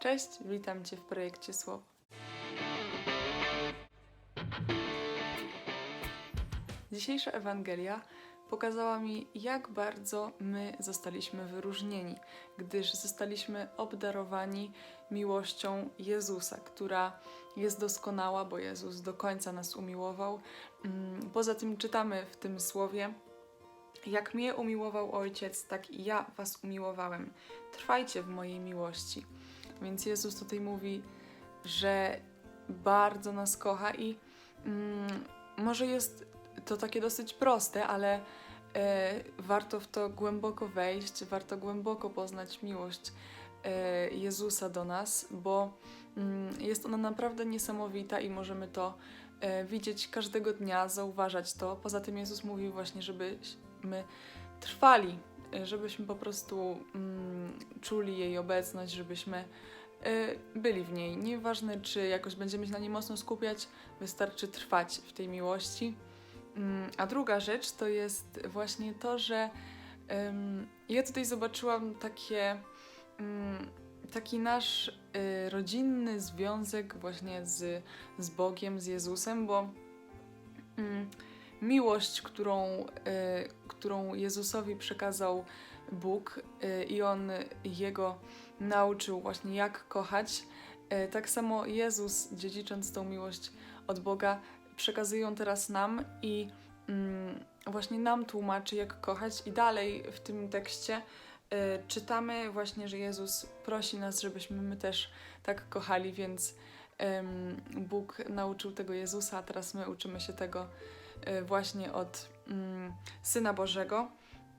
Cześć, witam Cię w projekcie Słowo. Dzisiejsza Ewangelia pokazała mi, jak bardzo my zostaliśmy wyróżnieni, gdyż zostaliśmy obdarowani miłością Jezusa, która jest doskonała, bo Jezus do końca nas umiłował. Mm, Poza tym czytamy w tym słowie, jak mnie umiłował Ojciec, tak i ja was umiłowałem. Trwajcie w mojej miłości. Więc Jezus tutaj mówi, że bardzo nas kocha i mm, może jest to takie dosyć proste, ale e, warto w to głęboko wejść, warto głęboko poznać miłość e, Jezusa do nas, bo mm, jest ona naprawdę niesamowita i możemy to e, widzieć każdego dnia, zauważać to. Poza tym Jezus mówił właśnie, żebyśmy trwali, żebyśmy po prostu mm, czuli jej obecność, żebyśmy e, byli w niej. Nieważne, czy jakoś będziemy się na niej mocno skupiać, wystarczy trwać w tej miłości. Mm, A druga rzecz to jest właśnie to, że ja tutaj zobaczyłam takie, mm, taki nasz y, rodzinny związek właśnie z, z Bogiem, z Jezusem, bo mm, miłość, którą, y, którą Jezusowi przekazał Bóg y, i on jego nauczył właśnie jak kochać, y, tak samo Jezus, dziedzicząc tą miłość od Boga, przekazuje ją teraz nam i mm, właśnie nam tłumaczy, jak kochać. I dalej w tym tekście czytamy właśnie, że Jezus prosi nas, żebyśmy my też tak kochali, więc Bóg nauczył tego Jezusa, a teraz my uczymy się tego właśnie od mm, Syna Bożego.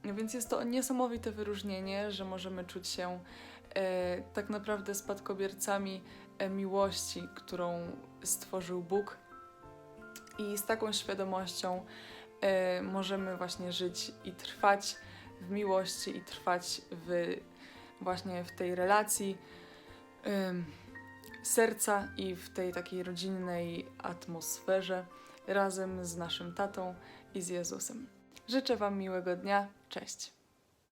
Więc jest to niesamowite wyróżnienie, że możemy czuć się e, tak naprawdę spadkobiercami e, miłości, którą stworzył Bóg. I z taką świadomością możemy właśnie żyć i trwać w miłości i trwać w właśnie w tej relacji serca i w tej takiej rodzinnej atmosferze razem z naszym tatą i z Jezusem. Życzę Wam miłego dnia. Cześć.